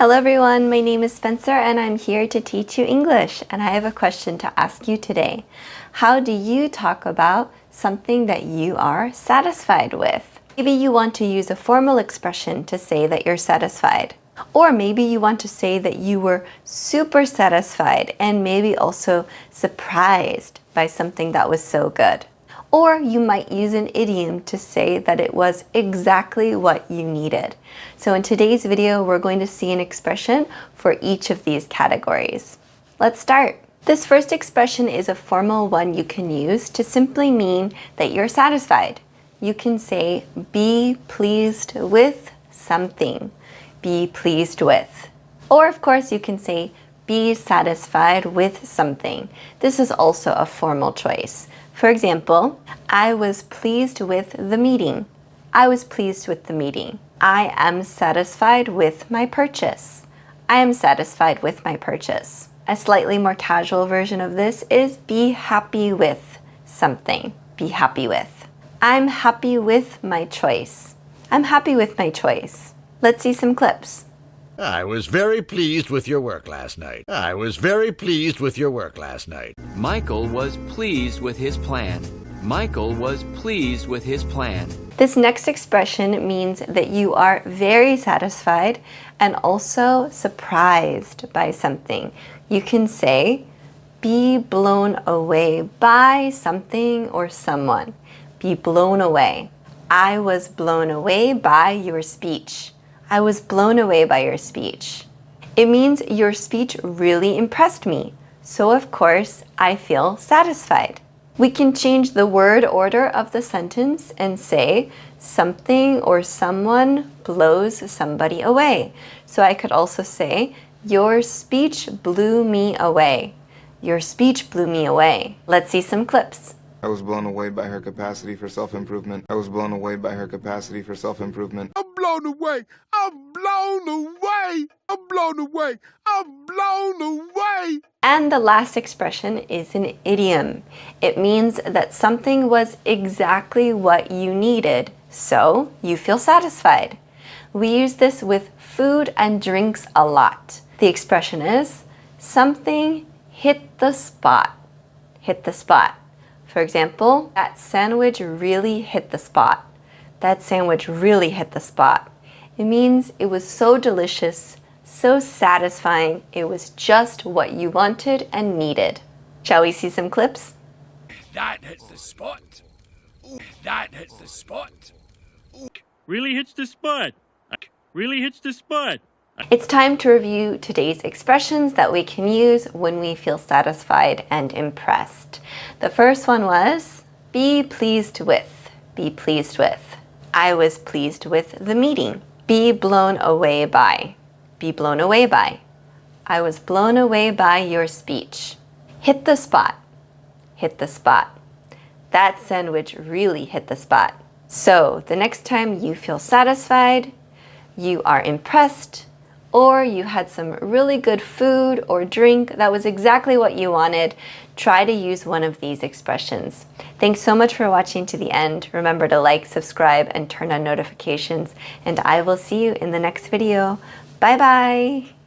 Hello everyone, my name is Spencer and I'm here to teach you English and I have a question to ask you today. How do you talk about something that you are satisfied with? Maybe you want to use a formal expression to say that you're satisfied. Or maybe you want to say that you were super satisfied and maybe also surprised by something that was so good. Or you might use an idiom to say that it was exactly what you needed. So in today's video, we're going to see an expression for each of these categories. Let's start. This first expression is a formal one you can use to simply mean that you're satisfied. You can say, be pleased with something. Be pleased with. Or of course, you can say, be satisfied with something. This is also a formal choice. For example, I was pleased with the meeting. I was pleased with the meeting. I am satisfied with my purchase. I am satisfied with my purchase. A slightly more casual version of this is be happy with something. Be happy with. I'm happy with my choice. I'm happy with my choice. Let's see some clips. I was very pleased with your work last night. I was very pleased with your work last night. Michael was pleased with his plan. Michael was pleased with his plan. This next expression means that you are very satisfied and also surprised by something. You can say, be blown away by something or someone. Be blown away. I was blown away by your speech. I was blown away by your speech. It means your speech really impressed me. So, of course, I feel satisfied. We can change the word order of the sentence and say something or someone blows somebody away. So I could also say, Your speech blew me away. Your speech blew me away. Let's see some clips. I was blown away by her capacity for self improvement. I was blown away by her capacity for self improvement. Blown away. I'm blown away. I'm blown away. I'm blown away. And the last expression is an idiom. It means that something was exactly what you needed, so you feel satisfied. We use this with food and drinks a lot. The expression is something hit the spot. Hit the spot. For example, that sandwich really hit the spot. That sandwich really hit the spot. It means it was so delicious, so satisfying, it was just what you wanted and needed. Shall we see some clips? That hits the spot. That hits the spot. Really hits the spot. Really hits the spot. It's time to review today's expressions that we can use when we feel satisfied and impressed. The first one was be pleased with. Be pleased with. I was pleased with the meeting. Be blown away by. Be blown away by. I was blown away by your speech. Hit the spot. Hit the spot. That sandwich really hit the spot. So, the next time you feel satisfied, you are impressed, or you had some really good food or drink that was exactly what you wanted, try to use one of these expressions. Thanks so much for watching to the end. Remember to like, subscribe, and turn on notifications, and I will see you in the next video. Bye bye!